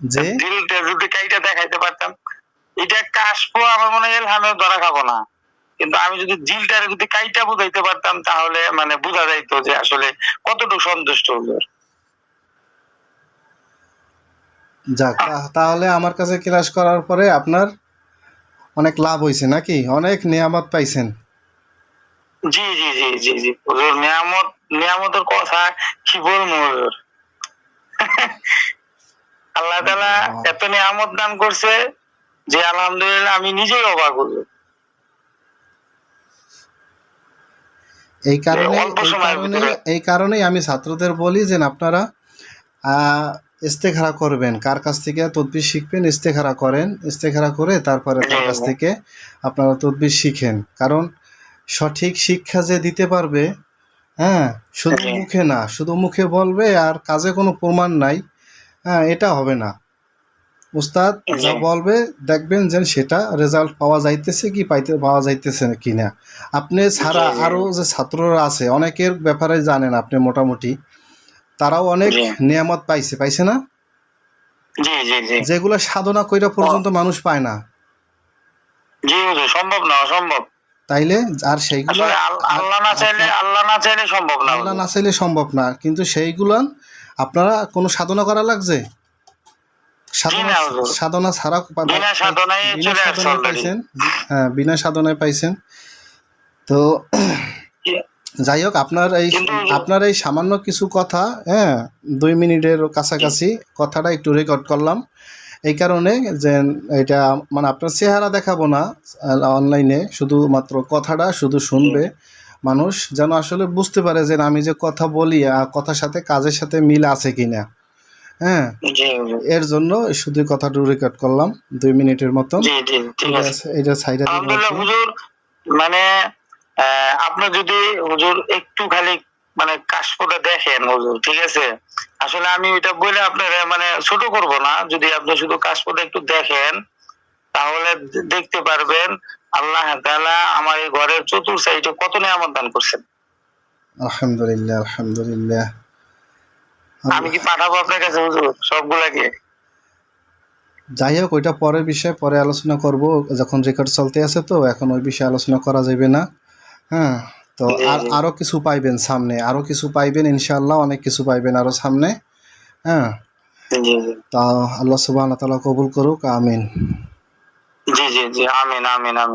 যে? দিলটা যদি কাইটা দেখাইতে পারতাম। এটা কাশবো আমার মনে হয় এলহামেও ধরা খাব না। কিন্তু আমি যদি জিলটারে যদি কাইটা বুঝাইতে পারতাম তাহলে মানে বোঝা যাইতো যে আসলে কতটুকু সন্তুষ্ট হুজুর যাক তাহলে আমার কাছে ক্লাস করার পরে আপনার অনেক লাভ হয়েছে নাকি? অনেক নিয়ামত পাইছেন। জি জি জি জি জি। হুজুর নিয়ামত নিয়ামতের কথা কি বলব হুজুর আল্লাহ তালা এত নিয়ামত দান করছে যে আলহামদুলিল্লাহ আমি নিজেই অবাক হুজুর এই কারণে এই কারণে কারণেই আমি ছাত্রদের বলি যে আপনারা ইস্তেখারা করবেন। কার কাছ থেকে তদবির শিখবেন ইস্তেখারা করেন। ইস্তেখারা করে তারপরে তার কাছ থেকে আপনারা তদবির শিখেন। কারণ সঠিক শিক্ষা যে দিতে পারবে হ্যাঁ শুধু মুখে না শুধু মুখে বলবে আর কাজে কোনো প্রমাণ নাই। হ্যাঁ এটা হবে না। উস্তাদ যা বলবে দেখবেন যে সেটা রেজাল্ট পাওয়া যাইতেছে কি পাইতে পাওয়া যাইতেছে কি না আপনি ছাড়া জি। যে ছাত্ররা আছে অনেকের ব্যাপারে জানেন আপনি মোটামুটি। তারাও অনেক নিয়ামত পাইছে পাইছে না? যেগুলো সাধনা কইরা পর্যন্ত মানুষ পায় না। সম্ভব না অসম্ভব। তাইলে আর সেইগুলো আল্লাহ না চাইলে আল্লাহ না চাইলে সম্ভব না। আল্লাহ না চাইলে সম্ভব না। কিন্তু সেইগুলো আপনারা কোনো সাধনা করা লাগছে? সাধনা সাধনা। ছাড়া বিনা সাধনায়। পাইছেন? হ্যাঁ বিনা সাধনায় পাইছেন। তো যাই হোক আপনার এই আপনার এই সামান্য কিছু কথা হ্যাঁ দুই মিনিটের কাছাকাছি কথাটা একটু রেকর্ড করলাম। এই কারণে যে এটা মানে আপনার চেহারা দেখাবো না অনলাইনে শুধুমাত্র কথাটা শুধু শুনবে। মানুষ যেন আসলে বুঝতে পারে যে আমি যে কথা বলি আর কথার সাথে কাজের সাথে মিল আছে কিনা। হ্যাঁ? এর জন্য শুধু কথাটা রেকর্ড করলাম দুই মিনিটের মতন জি জি ঠিক এটা সাইডে হুজুর মানে আপনি যদি হুজুর একটু খালি মানে কাশফোটা দেখেন হুজুর ঠিক আছে? আসলে আমি ওইটা বলে আপনার মানে ছোট করব না। যদি আপনি শুধু কাশফোটা একটু দেখেন তাহলে দেখতে পারবেন আল্লাহ তাআলা আমার এই ঘরের চতুর সাইডে কত নিয়ামত দান করছেন। আলহামদুলিল্লাহ আলহামদুলিল্লাহ। আমি কি পাঠাবো আপনার কাছে হুজুর সবগুলাকে? যাই হোক ওইটা পরের বিষয় পরে আলোচনা করব। যখন রেকর্ড চলতে আছে তো এখন ওই বিষয়ে আলোচনা করা যাবে না। হ্যাঁ তো আর জি। আরও কিছু পাইবেন সামনে আরও কিছু পাইবেন ইনশাআল্লাহ অনেক কিছু পাইবেন আরও সামনে। হ্যাঁ তা আল্লাহ সুবহানাহু ওয়া তাআলা কবুল করুক আমিন। জি জি জি আমিন আমিন আমিন।